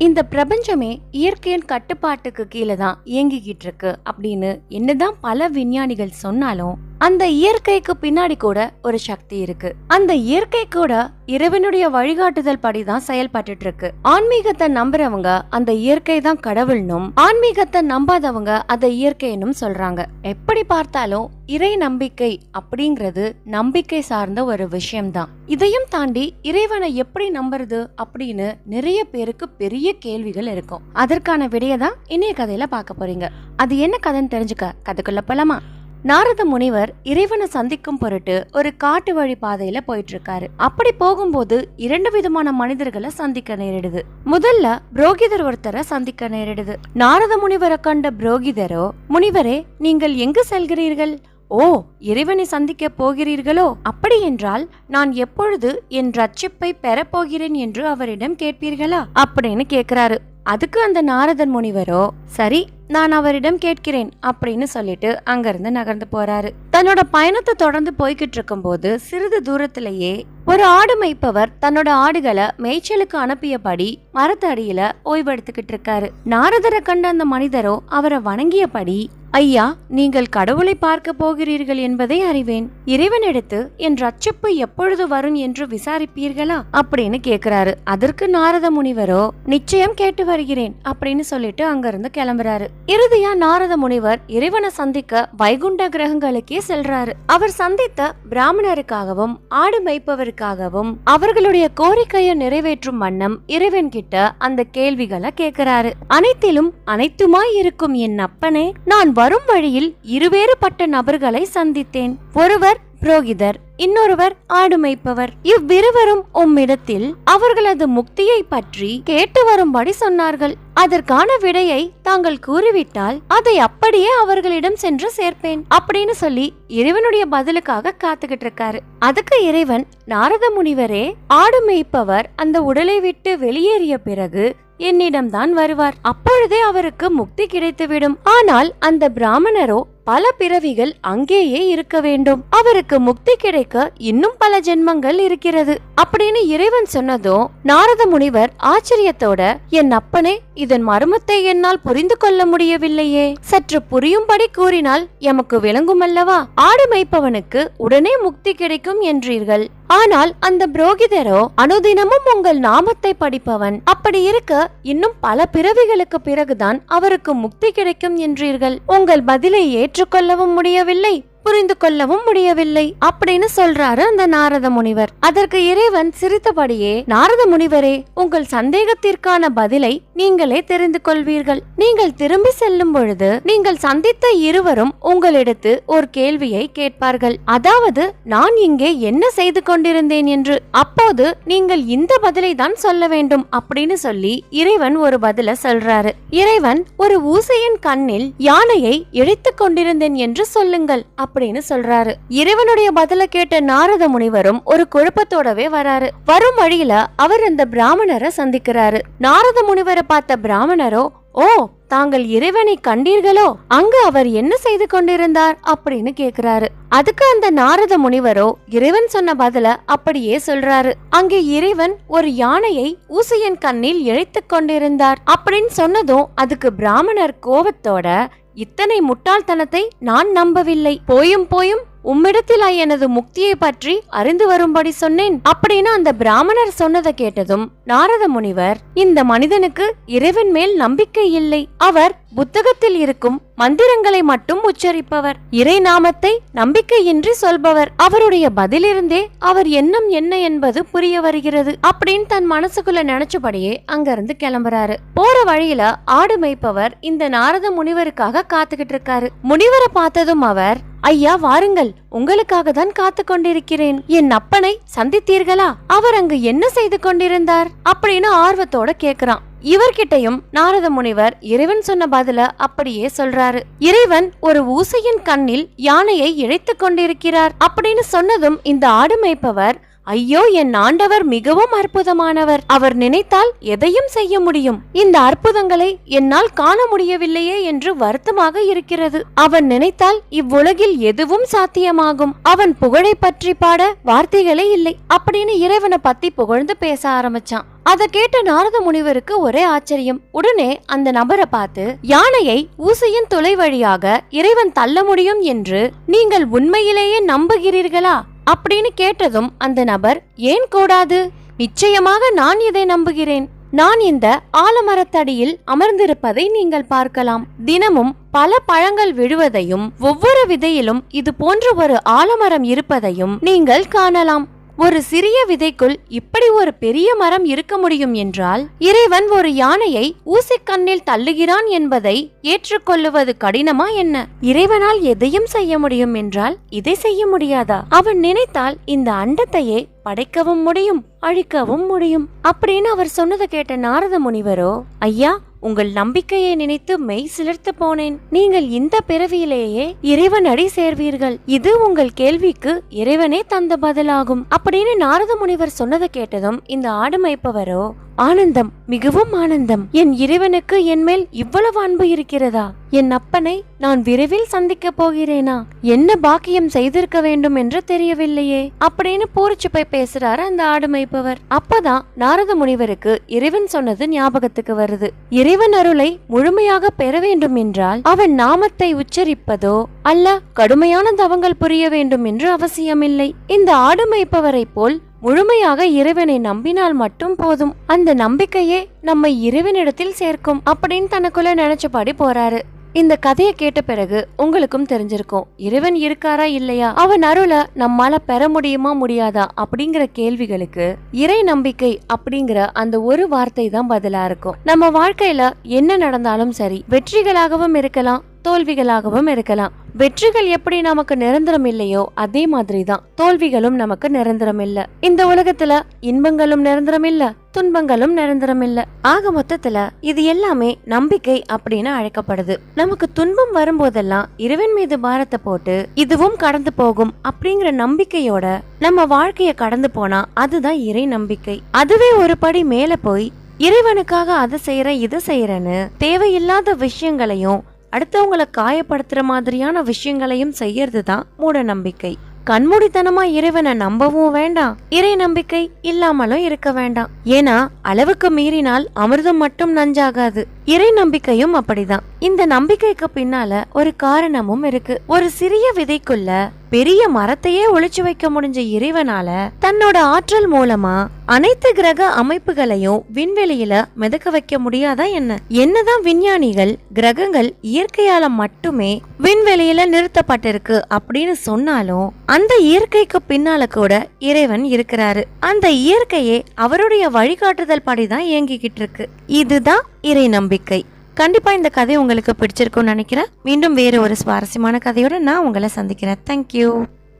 இந்த பிரபஞ்சமே இயற்கையின் கட்டுப்பாட்டுக்கு கீழே தான் இயங்கிக்கிட்டு இருக்கு அப்படின்னு என்னதான் பல விஞ்ஞானிகள் சொன்னாலும் அந்த இயற்கைக்கு பின்னாடி கூட ஒரு சக்தி இருக்கு. அந்த இயற்கை கூட இறைவனுடைய வழிகாட்டுதல் படிதான் செயல்பட்டு இருக்கு ஆன்மீகத்தை நம்புறவங்க அந்த இயற்கை தான் கடவுள்னும் ஆன்மீகத்தை நம்பாதவங்க அதை இயற்கைன்னும் சொல்றாங்க. எப்படி பார்த்தாலும் இறை நம்பிக்கை அப்படிங்கிறது நம்பிக்கை சார்ந்த ஒரு விஷயம்தான். இதையும் தாண்டி இறைவனை எப்படி நம்புறது அப்படின்னு நிறைய பேருக்கு பெரிய கேள்விகள் இருக்கும். அதற்கான விடையை தான் இணைய கதையில பார்க்க போறீங்க. அது என்ன கதைன்னு தெரிஞ்சுக்க கதைக்குள்ள போலாமா? நாரத முனிவர் இறைவனை சந்திக்கும் பொருட்டு ஒரு காட்டு வழி பாதையில போயிட்டு இருக்காரு அப்படி போகும்போது இரண்டு விதமான மனிதர்களை சந்திக்க நேரிடுது. முதல்ல புரோகிதர் ஒருத்தரை சந்திக்க நேரிடுது. நாரத முனிவரை கண்ட புரோகிதரோ முனிவரே நீங்கள் எங்கு செல்கிறீர்கள்? ஓ இறைவனை சந்திக்க போகிறீர்களோ? அப்படி என்றால் நான் எப்பொழுது என் ரட்சிப்பை பெறப்போகிறேன் என்று அவரிடம் கேட்பீர்களா? அப்படின்னு கேக்குறாரு. அதுக்கு அந்த நாரதன் முனிவரோ சரி நான் அவரிடம் கேட்கிறேன் அப்படின்னு சொல்லிட்டு அங்கிருந்து நகர்ந்து போறாரு. தன்னோட பயணத்தை தொடர்ந்து போய்கிட்டு இருக்கும்போது சிறிது தூரத்திலேயே ஒரு ஆடு மேய்ப்பவர் தன்னோட ஆடுகளை மேய்ச்சலுக்கு அனுப்பியபடி மரத்தடியில ஓய்வெடுத்துக்கிட்டு இருக்காரு. நாரதரை கண்ட அந்த மனிதரோ அவரை வணங்கியபடி ஐயா நீங்கள் கடவுளை பார்க்க போகிறீர்கள் என்பதை அறிவேன். இறைவனிடத்து என் ரட்சிப்பு எப்பொழுது வரும் என்று விசாரிப்பீர்களா? அப்படின்னு கேக்குறாரு. அதற்கு நாரத முனிவரோ நிச்சயம் கேட்டு வருகிறேன் அப்படின்னு சொல்லிட்டு அங்கிருந்து கிளம்புறாரு. இறுதியா நாரத முனிவர் இறைவனை சந்திக்க வைகுண்ட கிரகங்களுக்கே செல்றாரு. அவர் சந்தித்த பிராமணருக்காகவும் ஆடு மேய்ப்பவருக்காகவும் அவர்களுடைய கோரிக்கையை நிறைவேற்றும் வண்ணம் இறைவன் கிட்ட அந்த கேள்விகளை கேக்குறாரு. அனைத்திலும் அனைத்துமாய் இருக்கும் என் அப்பனே நான் வரும் வழியில் இருவேறுபட்ட நபர்களை சந்தித்தேன். ஒருவர் புரோகிதர் இன்னொருவர் ஆடு மேய்ப்பவர் இவ்விருவரும் உம்மிடத்தில் அவர்களது முக்தியை பற்றி கேட்டு வரும்படி சொன்னார்கள். அதற்கான விடையை தாங்கள் கூறிவிட்டால் அதை அப்படியே அவர்களிடம் சென்று சேர்ப்பேன் அப்படின்னு சொல்லி இறைவனுடைய பதிலுக்காக காத்துக்கிட்டு இருக்காரு அதுக்கு இறைவன் நாரத முனிவரே ஆடு மேய்ப்பவர் அந்த உடலை விட்டு வெளியேறிய பிறகு என்னிடம்தான் வருவார். அப்பொழுதே அவருக்கு முக்தி கிடைத்துவிடும். ஆனால் அந்த பிராமணரோ பல பிறவிகள் அங்கேயே இருக்க வேண்டும். அவருக்கு முக்தி கிடைக்க இன்னும் பல ஜென்மங்கள் இருக்கிறது. அப்படின்னு இறைவன் சொன்னதும் நாரத முனிவர் ஆச்சரியத்தோட என் அப்பனே இதன் மர்மத்தை என்னால் புரிந்து கொள்ள முடியவில்லையே. சற்று புரியும்படி கூறினால் எமக்கு விளங்கும் அல்லவா ஆடு மேய்ப்பவனுக்கு உடனே முக்தி கிடைக்கும் என்றீர்கள். ஆனால் அந்த புரோகிதரோ அனுதினமும் உங்கள் நாமத்தை படிப்பவன். அப்படி இருக்க இன்னும் பல பிறவிகளுக்கு பிறகுதான் அவருக்கு முக்தி கிடைக்கும் என்றீர்கள். உங்கள் பதிலை ஏற்றுக்கொள்ளவும் முடியவில்லை. புரிந்து கொள்ளவும் முடியவில்லை. அப்படின்னு சொல்றாரு அந்த நாரத முனிவர். அதற்கு இறைவன் சிரித்தபடியே நாரத முனிவரே உங்கள் சந்தேகத்திற்கான பதிலை நீங்களே தெரிந்து கொள்வீர்கள். நீங்கள் திரும்பி செல்லும் பொழுது நீங்கள் சந்தித்த இருவரும் உங்களிடத்து ஒரு கேள்வியை கேட்பார்கள். அதாவது நான் இங்கே என்ன செய்து கொண்டிருந்தேன் என்று. அப்போது நீங்கள் இந்த பதிலை தான் சொல்ல வேண்டும். அப்படின்னு சொல்லி இறைவன் ஒரு பதில சொல்றாரு. இறைவன் ஒரு ஊசையின் கண்ணில் யானையை இழைத்துக் கொண்டிருந்தேன் என்று சொல்லுங்கள். அப்படின்னு சொல்றாரு. இறைவனுடைய பதில கேட்ட நாரத முனிவரும் ஒரு குழப்பத்தோடவே வராரு. வரும் வழியில அவர் அந்த பிராமணரை சந்திக்கிறாரு. நாரத முனிவரை பார்த்த பிராமணரோ ஓ தாங்கள் இறைவனை கண்டீர்களோ? அங்கு அவர் என்ன செய்து கொண்டிருந்தார்? அப்படின்னு கேக்குறாரு. அதுக்கு அந்த நாரத முனிவரோ இறைவன் சொன்ன பதில அப்படியே சொல்றாரு. அங்கே இறைவன் ஒரு யானையை ஊசியன் கண்ணில் இழைத்து கொண்டிருந்தார். அப்படின்னு சொன்னதும் அதுக்கு பிராமணர் கோபத்தோட இத்தனை முட்டாள்தனத்தை நான் நம்பவில்லை. போயும் போயும் உம்மிடத்தில் எனது முக்தியை பற்றி அறிந்து வரும்படி சொன்னேன். அப்படின்னு அந்த பிராமணர் சொன்னதை கேட்டதும் நாரத முனிவர் இந்த மனிதனுக்கு இறைவன் மேல் நம்பிக்கை இல்லை. அவர் புத்தகத்தில் இருக்கும் மந்திரங்களை மட்டும் உச்சரிப்பவர். இறை நாமத்தை நம்பிக்கையின்றி சொல்பவர். அவருடைய பதிலிருந்தே அவர் எண்ணம் என்ன என்பது புரிய வருகிறது. அப்படின்னு தன் மனசுக்குள்ள நினைச்சபடியே அங்கிருந்து கிளம்புறாரு. போற வழியில ஆடு மேய்ப்பவர் இந்த நாரத முனிவருக்காக காத்துக்கிட்டு இருக்காரு. முனிவரை பார்த்ததும் அவர் ஐயா வாருங்கள் உங்களுக்காக தான் காத்து கொண்டிருக்கிறேன். என் அப்பனை சந்தித்தீர்களா? அவர் அங்கு என்ன செய்து கொண்டிருந்தார்? அப்படின்னு ஆர்வத்தோட கேக்குறான். இவர்கிட்டயும் நாரத முனிவர் இறைவன் சொன்ன பதில அப்படியே சொல்றாரு. இறைவன் ஒரு ஊசையின் கண்ணில் யானையை இழைத்துக் கொண்டிருக்கிறார் அப்படின்னு சொன்னதும் இந்த ஆடு மேய்ப்பவர் ஐயோ என் ஆண்டவர் மிகவும் அற்புதமானவர். அவர் நினைத்தால் எதையும் செய்ய முடியும். இந்த அற்புதங்களை என்னால் காண முடியவில்லையே என்று வருத்தமாக இருக்கிறது. அவன் நினைத்தால் இவ்வுலகில் எதுவும் சாத்தியமாகும். அவன் புகழை பற்றி பாட வார்த்தைகளே இல்லை. அப்படின்னு இறைவனை பத்தி புகழ்ந்து பேச ஆரம்பிச்சான். அத கேட்ட நாரத முனிவருக்கு ஒரே ஆச்சரியம். உடனே அந்த நபரை பார்த்து யானையை ஊசியின் துளை வழியாக இறைவன் தள்ள முடியும் என்று நீங்கள் உண்மையிலேயே நம்புகிறீர்களா? அப்படின்னு கேட்டதும் அந்த நபர் ஏன் கூடாது? நிச்சயமாக நான் இதை நம்புகிறேன். நான் இந்த ஆலமரத்தடியில் அமர்ந்திருப்பதை நீங்கள் பார்க்கலாம். தினமும் பல பழங்கள் விழுவதையும் ஒவ்வொரு விதையிலும் இது போன்ற ஒரு ஆலமரம் இருப்பதையும் நீங்கள் காணலாம். ஒரு சிறிய விதைக்குள் இப்படி ஒரு பெரிய மரம் இருக்க முடியும் என்றால் இறைவன் ஒரு யானையை ஊசிக்கண்ணில் தள்ளுகிறான் என்பதை ஏற்றுக்கொள்ளுவது கடினமா என்ன? இறைவனால் எதையும் செய்ய முடியும் என்றால் இதை செய்ய முடியாதா? அவன் நினைத்தால் இந்த அண்டத்தையே படைக்கவும் முடியும் அழிக்கவும் முடியும். அப்படின்னு அவர் சொன்னதை கேட்ட நாரத முனிவரோ ஐயா உங்கள் நம்பிக்கையை நினைத்து மெய் சிலிர்த்து போனேன். நீங்கள் இந்த பிறவியிலேயே இறைவன் அடி சேர்வீர்கள். இது உங்கள் கேள்விக்கு இறைவனே தந்த பதிலாகும். அப்படின்னு நாரத முனிவர் சொன்னதை கேட்டதும் இந்த ஆடு மேய்ப்பவரோ ஆனந்தம் மிகவும் ஆனந்தம். என் இறைவனுக்கு என் மேல் இவ்வளவு அன்பு இருக்கிறதா? என் அப்பனை நான் விரைவில் சந்திக்க போகிறேனா? என்ன பாக்கியம் செய்திருக்க வேண்டும் என்று தெரியவில்லையே. அப்படின்னு பூரிச்சு போய் பேசுறாரு அந்த ஆடு மேய்ப்பவர் அப்பதான் நாரத முனிவருக்கு இறைவன் சொன்னது ஞாபகத்துக்கு வருது. இறைவன் அருளை முழுமையாக பெற வேண்டும் என்றால் அவன் நாமத்தை உச்சரிப்பதோ அல்ல கடுமையான தவங்கள் புரிய வேண்டும் என்று அவசியமில்லை. இந்த ஆடு மேய்ப்பவரை போல் முழுமையாக இறைவனை நம்பினால் மட்டும் போதும். அந்த நம்பிக்கையே நம்மை இறைவனிடத்தில் சேர்க்கும் அப்படின்னு தனக்குள்ள நினைச்சபாடி போறாரு. இந்த கதையை கேட்ட பிறகு உங்களுக்கும் தெரிஞ்சிருக்கும் இறைவன் இருக்காரா இல்லையா? அவன் அருளை நம்மால பெற முடியுமா முடியாதா அப்படிங்கிற கேள்விகளுக்கு இறை நம்பிக்கை அப்படிங்கிற அந்த ஒரு வார்த்தை தான் பதிலா இருக்கும். நம்ம வாழ்க்கையில என்ன நடந்தாலும் சரி வெற்றிகளாகவும் இருக்கலாம் தோல்விகளாகவும் இருக்கலாம். வெற்றிகள் எப்படி நமக்கு நிரந்தரம் இல்லையோ அதே மாதிரி தான் தோல்விகளும் நமக்கு நிரந்தரம் இல்ல. இந்த உலகத்துல இன்பங்களும் நிரந்தரம் இல்ல துன்பங்களும் நிரந்தரம் இல்ல. ஆக மொத்தத்துல இது எல்லாமே நம்பிக்கை அப்படின்னு அழைக்கப்படுது. நமக்கு துன்பம் வரும்போதெல்லாம் இறைவன் மீது பாரத்தை போட்டு இதுவும் கடந்து போகும் அப்படிங்கிற நம்பிக்கையோட நம்ம வாழ்க்கைய கடந்து போனா அதுதான் இறை நம்பிக்கை. அதுவே ஒரு படி மேல போய் இறைவனுக்காக அதை செய்யற இது செய்யறன்னு தேவையில்லாத விஷயங்களையும் அடுத்தவங்கள காயப்படுத்துற மாதிரியான விஷயங்களையும் செய்யறது தான் மூட நம்பிக்கை கண்மூடித்தனமா இறைவனை நம்பவும் வேண்டாம். இறை நம்பிக்கை இல்லாமலும் இருக்க வேண்டாம். ஏன்னா அளவுக்கு மீறினால் அமிர்தம் மட்டும் நஞ்சாகாது. இறை நம்பிக்கையும் அப்படிதான். இந்த நம்பிக்கைக்கு பின்னால ஒரு காரணமும் இருக்கு. ஒரு சிறிய விதைக்குள்ள பெரிய மரத்தையே ஒளிச்சு வைக்க முடிஞ்ச இறைவனால தன்னோட ஆற்றல் மூலமா அனைத்து கிரக அமைப்புகளையும் விண்வெளியில மிதக்க வைக்க முடியாதா என்ன? என்னதான் விஞ்ஞானிகள் கிரகங்கள் இயற்கையால மட்டுமே விண்வெளியில நிறுத்தப்பட்டிருக்கு அப்படின்னு சொன்னாலும் அந்த இயற்கைக்கு பின்னால கூட இறைவன் இருக்கிறாரு. அந்த இயற்கையே அவருடைய வழிகாட்டுதல் படிதான் இயங்கிக்கிட்டு இருக்கு. இதுதான் இறை நம்பிக்கை. கண்டிப்பாக இந்த கதை உங்களுக்கு பிடிச்சிருக்கும்னு நினைக்கிறேன். மீண்டும் வேறு ஒரு சுவாரஸ்யமான கதையோடு நான் உங்களை சந்திக்கிறேன். தேங்க்யூ